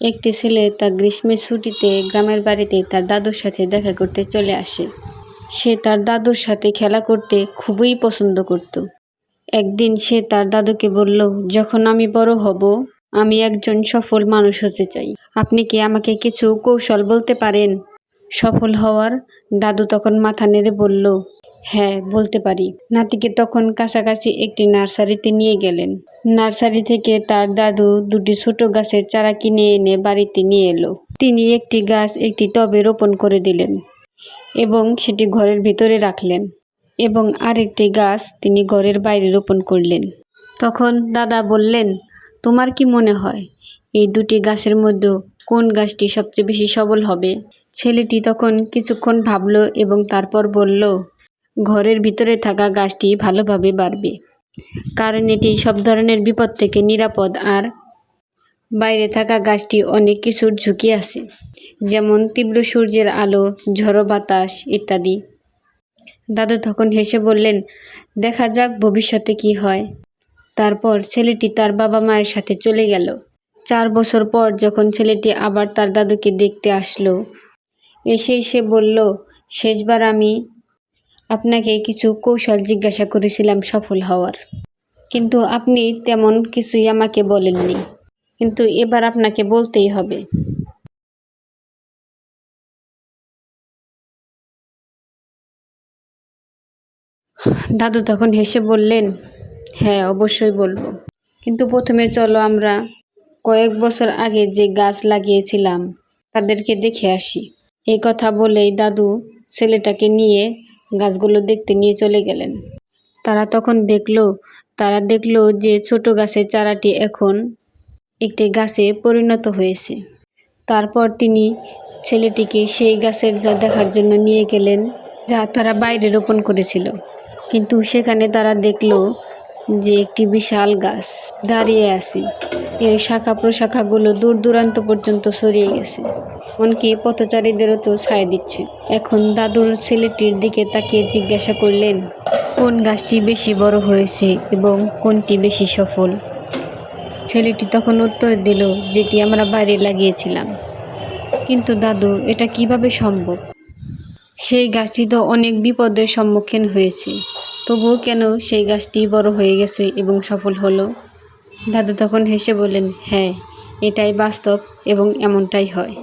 একটি ছেলে তার গ্রীষ্মের ছুটিতে গ্রামের বাড়িতে তার দাদুর সাথে দেখা করতে চলে আসে। সে তার দাদুর সাথে খেলা করতে খুবই পছন্দ করত। একদিন সে তার দাদুকে বলল, যখন আমি বড় হব, আমি একজন সফল মানুষ হতে চাই। আপনি কি আমাকে কিছু কৌশল বলতে পারেন? সফল হওয়ার দাদু তখন মাথা নেড়ে বলল হ্যাঁ বলতে পারি। নাতিকে তখন কাছাকাছি একটি নার্সারিতে নিয়ে গেলেন। নার্সারি থেকে তার দাদু দুটি ছোট গাছের চারা কিনে এনে বাড়িতে নিয়ে এলো। তিনি একটি গাছ একটি টবে রোপণ করে দিলেন এবং সেটি ঘরের ভিতরে রাখলেন এবং আরেকটি গাছ তিনি ঘরের বাইরে রোপণ করলেন। তখন দাদা বললেন, তোমার কি মনে হয়, এই দুটি গাছের মধ্যে কোন গাছটি সবচেয়ে বেশি সবল হবে? ছেলেটি তখন কিছুক্ষণ ভাবলো এবং তারপর বলল ঘরের ভিতরে থাকা গাছটি ভালোভাবে বাড়বে। কারণ এটি সব ধরনের বিপদ থেকে নিরাপদ আর বাইরে থাকা গাছটি অনেক কিছুর ঝুঁকি আছে, যেমন তীব্র সূর্যের আলো, ঝড়ো বাতাস ইত্যাদি। দাদু তখন হেসে বললেন, দেখা যাক ভবিষ্যতে কি হয়। তারপর ছেলেটি তার বাবা মায়ের সাথে চলে গেল। চার বছর পর যখন ছেলেটি আবার তার দাদুকে দেখতে আসলো, এসেই সে বলল, শেষবার আমি আপনাকে কিছু কৌশল জিজ্ঞাসা করেছিলাম সফল হওয়ার। কিন্তু আপনি তেমন কিছুই আমাকে বলেননি। কিন্তু এবার আপনাকে বলতেই হবে। দাদু তখন হেসে বললেন হ্যাঁ অবশ্যই বলব। কিন্তু প্রথমে চলো আমরা কয়েক বছর আগে যে গাছ লাগিয়েছিলাম, তাদেরকে দেখে আসি। এই কথা বলেই দাদু ছেলেটাকে নিয়ে গাছগুলো দেখতে নিয়ে চলে গেলেন। তারা তখন দেখল, তারা দেখল যে ছোট গাছের চারাটি এখন একটি গাছে পরিণত হয়েছে। তারপর তিনি ছেলেটিকে সেই গাছের যা দেখার জন্য নিয়ে গেলেন, যা তারা বাইরে রোপণ করেছিল। কিন্তু সেখানে তারা দেখল যে একটি বিশাল গাছ দাঁড়িয়ে আছে। এর শাখা প্রশাখাগুলো দূর দূরান্ত পর্যন্ত ছড়িয়ে গেছে। এমনকি পথচারীদেরও তো ছায়া দিচ্ছে। এখন দাদুর ছেলেটির দিকে তাকিয়ে জিজ্ঞাসা করলেন, কোন গাছটি বেশি বড় হয়েছে এবং কোনটি বেশি সফল? ছেলেটি তখন উত্তর দিল, যেটি আমরা বাইরে লাগিয়েছিলাম। কিন্তু দাদু, এটা কীভাবে সম্ভব? সেই গাছটি তো অনেক বিপদের সম্মুখীন হয়েছে। তবুও কেন সেই গাছটি বড় হয়ে গেছে এবং সফল হলো? দাদু তখন হেসে বললেন হ্যাঁ এটাই বাস্তব এবং এমনটাই হয়।